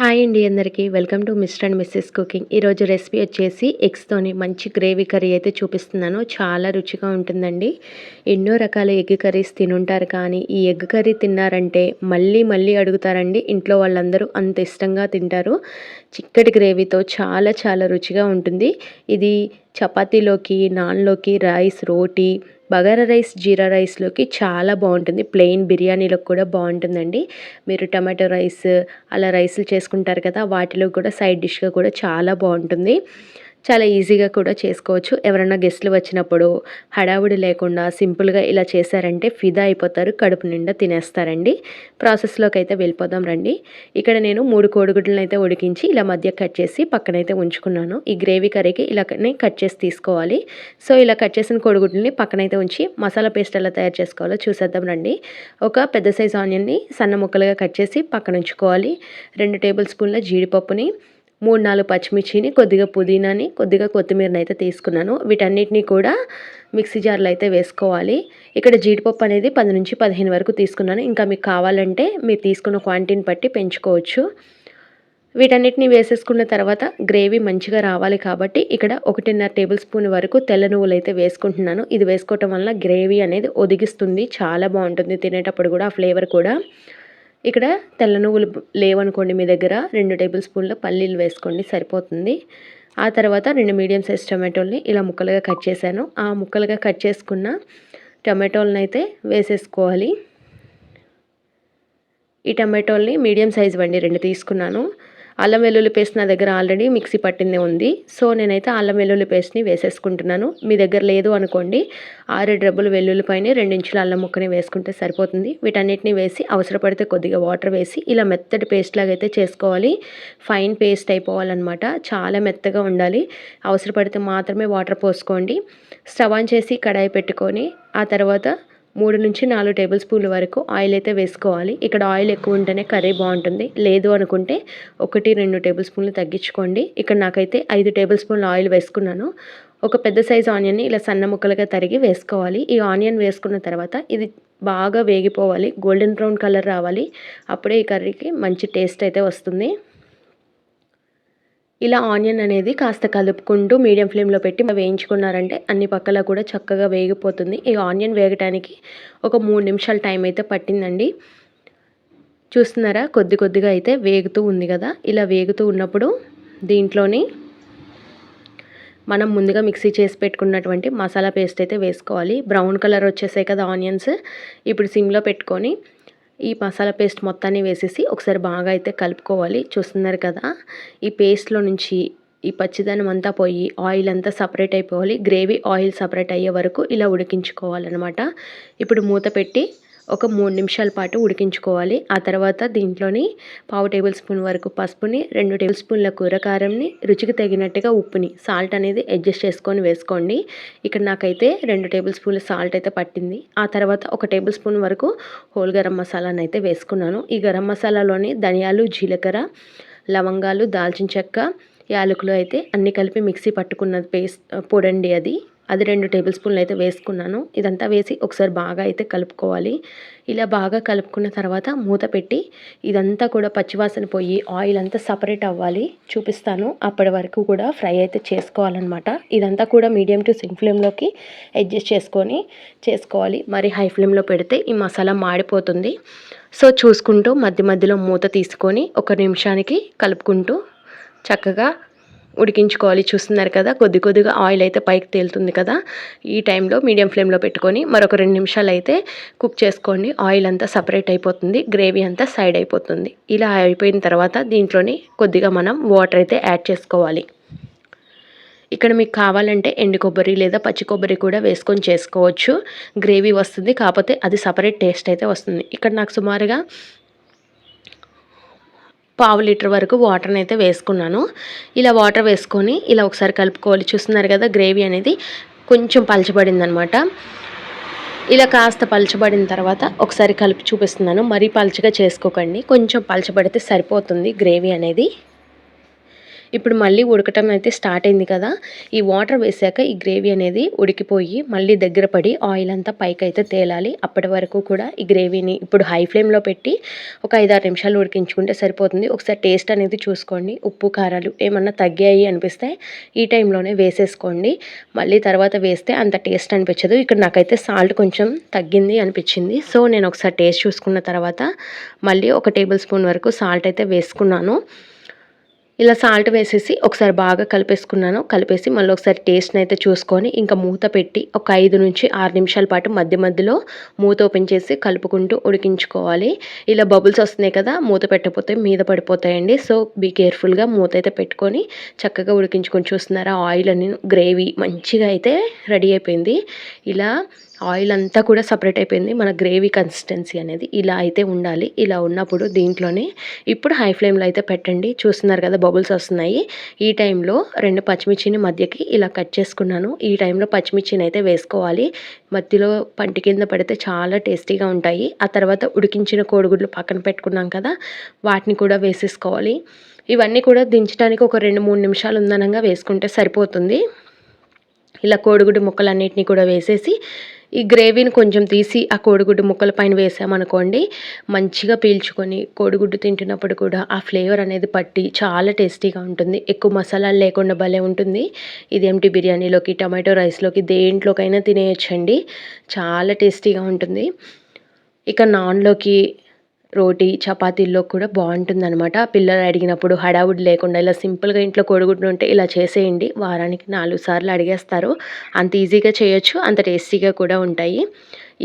Hi అండి అందరికీ. Welcome to Mr and Mrs cooking. ఈరోజు రెసిపీ వచ్చేసి ఎగ్స్తోని మంచి గ్రేవీ కర్రీ అయితే చూపిస్తున్నాను. చాలా రుచిగా ఉంటుందండి. ఎన్నో రకాల ఎగ్ కర్రీస్ తినుంటారు కానీ ఈ ఎగ్ కర్రీ తిన్నారంటే మళ్ళీ మళ్ళీ అడుగుతారండి. ఇంట్లో వాళ్ళందరూ అంత ఇష్టంగా తింటారు. చిక్కటి గ్రేవీతో చాలా చాలా రుచిగా ఉంటుంది. ఇది చపాతీలోకి నాన్లోకి రైస్ రోటీ బగారా రైస్ జీరా రైస్లోకి చాలా బాగుంటుంది. ప్లెయిన్ బిర్యానీలకు కూడా బాగుంటుందండి. మీరు టమాటో రైస్ అలా రైస్లు చేసుకుంటారు కదా వాటిలో కూడా సైడ్ డిష్గా కూడా చాలా బాగుంటుంది. చాలా ఈజీగా కూడా చేసుకోవచ్చు. ఎవరైనా గెస్ట్లు వచ్చినప్పుడు హడావుడి లేకుండా సింపుల్గా ఇలా చేశారంటే ఫిదా అయిపోతారు కడుపు నిండా తినేస్తారండి. ప్రాసెస్లోకి అయితే వెళ్ళిపోదాం రండి. ఇక్కడ నేను మూడు కోడిగుడ్లను అయితే ఉడికించి ఇలా మధ్య కట్ చేసి పక్కనైతే ఉంచుకున్నాను. ఈ గ్రేవీ కర్రీకి ఇలానే కట్ చేసి తీసుకోవాలి. సో ఇలా కట్ చేసిన కోడిగుడ్లని పక్కనైతే ఉంచి మసాలా పేస్ట్ ఎలా తయారు చేసుకోవాలో చూసేద్దాం రండి. ఒక పెద్ద సైజ్ ఆనియన్ని సన్న ముక్కలుగా కట్ చేసి పక్కన ఉంచుకోవాలి. రెండు టేబుల్ స్పూన్ల జీడిపప్పుని మూడు నాలుగు పచ్చిమిర్చిని కొద్దిగా పుదీనాని కొద్దిగా కొత్తిమీరని అయితే తీసుకున్నాను. వీటన్నిటిని కూడా మిక్సీ జార్లో అయితే వేసుకోవాలి. ఇక్కడ జీడిపప్పు అనేది పది నుంచి పదిహేను వరకు తీసుకున్నాను. ఇంకా మీకు కావాలంటే మీరు తీసుకున్న క్వాంటిటీని బట్టి పెంచుకోవచ్చు. వీటన్నిటిని వేసేసుకున్న తర్వాత గ్రేవీ మంచిగా రావాలి కాబట్టి ఇక్కడ ఒకటిన్నర టేబుల్ స్పూన్ వరకు తెల్ల నువ్వులు అయితే వేసుకుంటున్నాను. ఇది వేసుకోవటం వల్ల గ్రేవీ అనేది ఒదిగిస్తుంది. చాలా బాగుంటుంది తినేటప్పుడు కూడా ఆ ఫ్లేవర్ కూడా. ఇక్కడ తెల్ల నువ్వులు లేవనుకోండి మీ దగ్గర. రెండు టేబుల్ స్పూన్ల పల్లీలు వేసుకోండి సరిపోతుంది. ఆ తర్వాత రెండు మీడియం సైజ్ టమాటోల్ని ఇలా ముక్కలుగా కట్ చేశాను. ఆ ముక్కలుగా కట్ చేసుకున్న టమాటోలను అయితే వేసేసుకోవాలి. ఈ టమాటోల్ని మీడియం సైజ్ వండి రెండు తీసుకున్నాను. అల్లం వెల్లుల్లి పేస్ట్ నా దగ్గర ఆల్రెడీ మిక్సీ పట్టిందే ఉంది. సో నేనైతే అల్లం వెల్లుల్లి పేస్ట్ని వేసేసుకుంటున్నాను. మీ దగ్గర లేదు అనుకోండి. ఆరు డబ్బులు వెల్లుల్లిపైన రెండు ఇంచుల అల్లం ముక్కని వేసుకుంటే సరిపోతుంది. వీటన్నిటిని వేసి అవసరపడితే కొద్దిగా వాటర్ వేసి ఇలా మెత్తటి పేస్ట్ లాగా అయితే చేసుకోవాలి. ఫైన్ పేస్ట్ అయిపోవాలన్నమాట. చాలా మెత్తగా ఉండాలి. అవసరపడితే మాత్రమే వాటర్ పోసుకోండి. స్టవ్ ఆన్ చేసి కడాయి పెట్టుకొని ఆ తర్వాత మూడు నుంచి నాలుగు టేబుల్ స్పూన్ల వరకు ఆయిల్ అయితే వేసుకోవాలి. ఇక్కడ ఆయిల్ ఎక్కువ ఉంటేనే కర్రీ బాగుంటుంది. లేదు అనుకుంటే ఒకటి రెండు టేబుల్ స్పూన్లు తగ్గించుకోండి. ఇక్కడ నాకైతే ఐదు టేబుల్ స్పూన్ల ఆయిల్ వేసుకున్నాను. ఒక పెద్ద సైజు ఆనియన్ని ఇలా సన్న ముక్కలుగా తరిగి వేసుకోవాలి. ఈ ఆనియన్ వేసుకున్న తర్వాత ఇది బాగా వేగిపోవాలి. గోల్డెన్ బ్రౌన్ కలర్ రావాలి. అప్పుడే ఈ కర్రీకి మంచి టేస్ట్ అయితే వస్తుంది. ఇలా ఆనియన్ అనేది కాస్త కలుపుకుంటూ మీడియం ఫ్లేమ్లో పెట్టి వేయించుకున్నారంటే అన్ని పక్కల కూడా చక్కగా వేగిపోతుంది. ఈ ఆనియన్ వేగటానికి ఒక మూడు నిమిషాల టైం అయితే పట్టిందండి. చూస్తున్నారా? కొద్ది కొద్దిగా అయితే వేగుతూ ఉంది కదా? ఇలా వేగుతూ ఉన్నప్పుడు దీంట్లోని మనం ముందుగా మిక్సీ చేసి పెట్టుకున్నటువంటి మసాలా పేస్ట్ అయితే వేసుకోవాలి. బ్రౌన్ కలర్ వచ్చేసాయి కదా ఆనియన్స్. ఇప్పుడు సిమ్లో పెట్టుకొని ఈ మసాలా పేస్ట్ మొత్తాన్ని వేసేసి ఒకసారి బాగా అయితే కలుపుకోవాలి. చూస్తున్నారు కదా ఈ పేస్ట్లో నుంచి ఈ పచ్చిదనం అంతా పోయి ఆయిల్ అంతా సపరేట్ అయిపోవాలి. గ్రేవీ ఆయిల్ సపరేట్ అయ్యే వరకు ఇలా ఉడికించుకోవాలన్నమాట. ఇప్పుడు మూత పెట్టి ఒక మూడు నిమిషాల పాటు ఉడికించుకోవాలి. ఆ తర్వాత దీంట్లోని పావు టేబుల్ స్పూన్ వరకు పసుపుని రెండు టేబుల్ స్పూన్ల కూరకారంని రుచికి తగినట్టుగా ఉప్పుని సాల్ట్ అనేది అడ్జస్ట్ చేసుకొని వేసుకోండి. ఇక్కడ నాకైతే రెండు టేబుల్ స్పూన్ల సాల్ట్ అయితే పట్టింది. ఆ తర్వాత ఒక టేబుల్ స్పూన్ వరకు హోల్ గరం మసాలాని అయితే వేసుకున్నాను. ఈ గరం మసాలాలోని ధనియాలు జీలకర్ర లవంగాలు దాల్చిన చెక్క యాలకులు అయితే అన్నీ కలిపి మిక్సీ పట్టుకున్న పేస్ట్ పొడండి అది. అది రెండు టేబుల్ స్పూన్లు అయితే వేసుకున్నాను. ఇదంతా వేసి ఒకసారి బాగా అయితే కలుపుకోవాలి. ఇలా బాగా కలుపుకున్న తర్వాత మూత పెట్టి ఇదంతా కూడా పచ్చివాసన పోయి ఆయిల్ అంతా సపరేట్ అవ్వాలి. చూపిస్తాను. అప్పటి వరకు కూడా ఫ్రై అయితే చేసుకోవాలన్నమాట. ఇదంతా కూడా మీడియం టు సిమ్ ఫ్లేమ్లోకి అడ్జస్ట్ చేసుకొని చేసుకోవాలి. మరి హై ఫ్లేమ్లో పెడితే ఈ మసాలా మాడిపోతుంది. సో చూసుకుంటూ మధ్య మధ్యలో మూత తీసుకొని ఒక నిమిషానికి కలుపుకుంటూ చక్కగా ఉడికించుకోవాలి. చూస్తున్నారు కదా కొద్ది కొద్దిగా ఆయిల్ అయితే పైకి తేలుతుంది కదా. ఈ టైంలో మీడియం ఫ్లేమ్లో పెట్టుకొని మరొక రెండు నిమిషాలు అయితే కుక్ చేసుకోండి. ఆయిల్ అంతా సపరేట్ అయిపోతుంది గ్రేవీ అంతా సైడ్ అయిపోతుంది. ఇలా అయిపోయిన తర్వాత దీంట్లోని కొద్దిగా మనం వాటర్ అయితే యాడ్ చేసుకోవాలి. ఇక్కడ మీకు కావాలంటే ఎండు కొబ్బరి లేదా పచ్చి కొబ్బరి కూడా వేసుకొని చేసుకోవచ్చు. గ్రేవీ వస్తుంది కాకపోతే అది సపరేట్ టేస్ట్ అయితే వస్తుంది. ఇక్కడ నాకు సుమారుగా పావు లీటర్ వరకు వాటర్ని అయితే వేసుకున్నాను. ఇలా వాటర్ వేసుకొని ఇలా ఒకసారి కలుపుకోవాలి. చూస్తున్నారు కదా గ్రేవీ అనేది కొంచెం పలచబడింది అనమాట ఇలా కాస్త పలచబడిన తర్వాత ఒకసారి కలిపి చూపిస్తున్నాను. మరీ పలచగా చేసుకోకండి. కొంచెం పలచబడితే సరిపోతుంది గ్రేవీ అనేది. ఇప్పుడు మళ్ళీ ఉడకటం అయితే స్టార్ట్ అయింది కదా. ఈ వాటర్ వేసాక ఈ గ్రేవీ అనేది ఉడికిపోయి మళ్ళీ దగ్గర పడి ఆయిల్ అంతా పైకి అయితే తేలాలి. అప్పటి వరకు కూడా ఈ గ్రేవీని ఇప్పుడు హై ఫ్లేమ్లో పెట్టి ఒక ఐదారు నిమిషాలు ఉడికించుకుంటే సరిపోతుంది. ఒకసారి టేస్ట్ అనేది చూసుకోండి. ఉప్పు కారాలు ఏమన్నా తగ్గాయి అనిపిస్తే ఈ టైంలోనే వేసేసుకోండి. మళ్ళీ తర్వాత వేస్తే అంత టేస్ట్ అనిపించదు. ఇక్కడ నాకైతే సాల్ట్ కొంచెం తగ్గింది అనిపించింది. సో నేను ఒకసారి టేస్ట్ చూసుకున్న తర్వాత మళ్ళీ ఒక టేబుల్ స్పూన్ వరకు సాల్ట్ అయితే వేసుకున్నాను. ఇలా సాల్ట్ వేసేసి ఒకసారి బాగా కలిపేసుకున్నాను. కలిపేసి మళ్ళీ ఒకసారి టేస్ట్ని అయితే చూసుకొని ఇంకా మూత పెట్టి ఒక ఐదు నుంచి ఆరు నిమిషాల పాటు మధ్య మధ్యలో మూత ఓపెన్ చేసి కలుపుకుంటూ ఉడికించుకోవాలి. ఇలా బబుల్స్ వస్తున్నాయి కదా మూత పెట్టకపోతే మీద పడిపోతాయండి. సో బీ కేర్ఫుల్గా మూత అయితే పెట్టుకొని చక్కగా ఉడికించుకొని చూస్తున్నారా ఆయిల్ అని గ్రేవీ మంచిగా అయితే రెడీ అయిపోయింది. ఇలా ఆయిల్ అంతా కూడా సపరేట్ అయిపోయింది. మన గ్రేవీ కన్సిస్టెన్సీ అనేది ఇలా అయితే ఉండాలి. ఇలా ఉన్నప్పుడు దీంట్లోనే ఇప్పుడు హై ఫ్లేమ్లో అయితే పెట్టండి. చూస్తున్నారు కదా బబుల్స్ వస్తున్నాయి. ఈ టైంలో రెండు పచ్చిమిర్చిని మధ్యకి ఇలా కట్ చేసుకున్నాను. ఈ టైంలో పచ్చిమిర్చిని అయితే వేసుకోవాలి. మధ్యలో పంటి కింద పడితే చాలా టేస్టీగా ఉంటాయి. ఆ తర్వాత ఉడికించిన కోడిగుడ్లు పక్కన పెట్టుకున్నాం కదా వాటిని కూడా వేసేసుకోవాలి. ఇవన్నీ కూడా దించడానికి ఒక రెండు మూడు నిమిషాలు ఉందనంగా వేసుకుంటే సరిపోతుంది. ఇలా కోడిగుడ్డు ముక్కలన్నిటిని కూడా వేసేసి ఈ గ్రేవీని కొంచెం తీసి ఆ కోడిగుడ్డు ముక్కల పైన వేసామనుకోండి మంచిగా పీల్చుకొని కోడిగుడ్డు తింటున్నప్పుడు కూడా ఆ ఫ్లేవర్ అనేది పట్టి చాలా టేస్టీగా ఉంటుంది. ఎక్కువ మసాలాలు లేకుండా భలే ఉంటుంది. ఇది ఎంటీ బిర్యానీలోకి టమాటో రైస్లోకి దేంట్లోకైనా తినేయచ్చండి. చాలా టేస్టీగా ఉంటుంది. ఇక నాన్లోకి రోటీ చపాతీల్లో కూడా బాగుంటుందన్నమాట. పిల్లలు అడిగినప్పుడు హడావుడి లేకుండా ఇలా సింపుల్గా ఇంట్లో కొడుగుడ్డు ఉంటే ఇలా చేసేయండి. వారానికి నాలుగు సార్లు అడిగేస్తారు. అంత ఈజీగా చేయొచ్చు అంత టేస్టీగా కూడా ఉంటాయి.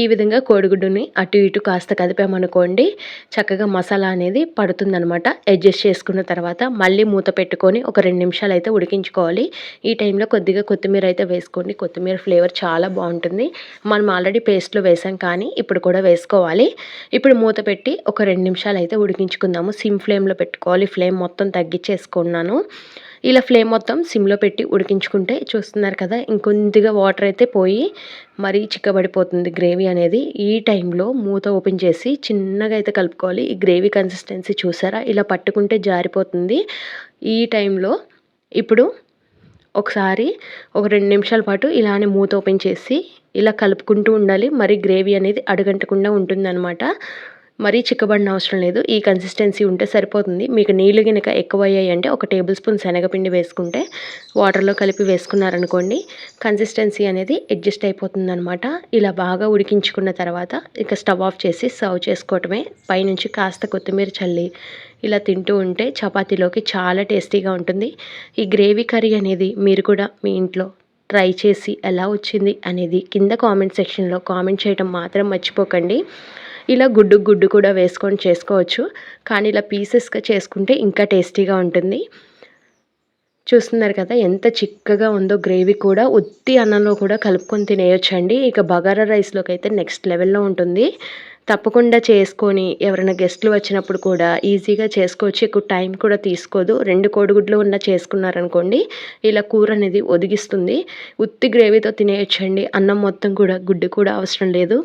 ఈ విధంగా కోడిగుడ్డుని అటు ఇటు కాస్త కదిపామనుకోండి చక్కగా మసాలా అనేది పడుతుందనమాట అడ్జస్ట్ చేసుకున్న తర్వాత మళ్ళీ మూత పెట్టుకొని ఒక రెండు నిమిషాలు అయితే ఉడికించుకోవాలి. ఈ టైంలో కొద్దిగా కొత్తిమీర అయితే వేసుకోండి. కొత్తిమీర ఫ్లేవర్ చాలా బాగుంటుంది. మనం ఆల్రెడీ పేస్ట్లో వేసాం కానీ ఇప్పుడు కూడా వేసుకోవాలి. ఇప్పుడు మూత పెట్టి ఒక రెండు నిమిషాలు అయితే ఉడికించుకుందాము. సిమ్ ఫ్లేమ్లో పెట్టుకోవాలి. ఫ్లేమ్ మొత్తం తగ్గించేసుకున్నాను. ఇలా ఫ్లేమ్ మొత్తం సిమ్లో పెట్టి ఉడికించుకుంటే చూస్తున్నారు కదా ఇంకొద్దిగా వాటర్ అయితే పోయి మరీ చిక్కబడిపోతుంది గ్రేవీ అనేది. ఈ టైంలో మూత ఓపెన్ చేసి చిన్నగా అయితే కలుపుకోవాలి. ఈ గ్రేవీ కన్సిస్టెన్సీ చూసారా? ఇలా పట్టుకుంటే జారిపోతుంది. ఈ టైంలో ఇప్పుడు ఒకసారి ఒక రెండు నిమిషాల పాటు ఇలానే మూత ఓపెన్ చేసి ఇలా కలుపుకుంటూ ఉండాలి. మరి గ్రేవీ అనేది అడుగంటకుండా ఉంటుందన్నమాట. మరీ చిక్కబడిన అవసరం లేదు. ఈ కన్సిస్టెన్సీ ఉంటే సరిపోతుంది. మీకు నీళ్ళు గినక ఎక్కువ అయ్యాయి అంటే ఒక టేబుల్ స్పూన్ శనగపిండి వేసుకుంటే వాటర్లో కలిపి వేసుకున్నారనుకోండి కన్సిస్టెన్సీ అనేది అడ్జస్ట్ అయిపోతుందనమాట ఇలా బాగా ఉడికించుకున్న తర్వాత ఇక స్టవ్ ఆఫ్ చేసి సర్వ్ చేసుకోవటమే. పైనుంచి కాస్త కొత్తిమీర చల్లి ఇలా తింటూ ఉంటే చపాతీలోకి చాలా టేస్టీగా ఉంటుంది. ఈ గ్రేవీ కర్రీ అనేది మీరు కూడా మీ ఇంట్లో ట్రై చేసి ఎలా వచ్చింది అనేది కింద కామెంట్ సెక్షన్లో కామెంట్ చేయడం మాత్రం మర్చిపోకండి. ఇలా గుడ్డు గుడ్డు కూడా వేసుకొని చేసుకోవచ్చు. కానీ ఇలా పీసెస్గా చేసుకుంటే ఇంకా టేస్టీగా ఉంటుంది. చూస్తున్నారు కదా ఎంత చిక్కగా ఉందో గ్రేవీ కూడా ఉత్తి అన్నంలో కూడా కలుపుకొని తినేయొచ్చండి. ఇక బగారా రైస్లోకి అయితే నెక్స్ట్ లెవెల్లో ఉంటుంది. తప్పకుండా చేసుకొని ఎవరైనా గెస్ట్లు వచ్చినప్పుడు కూడా ఈజీగా చేసుకోవచ్చు. ఎక్కువ టైం కూడా తీసుకోదు. రెండు కోడిగుడ్లు ఉన్న చేసుకున్నారనుకోండి ఇలా కూర అనేది ఒదిగిస్తుంది. ఉత్తి గ్రేవీతో తినేయొచ్చండి. అన్నం మొత్తం కూడా గుడ్డు కూడా అవసరం లేదు.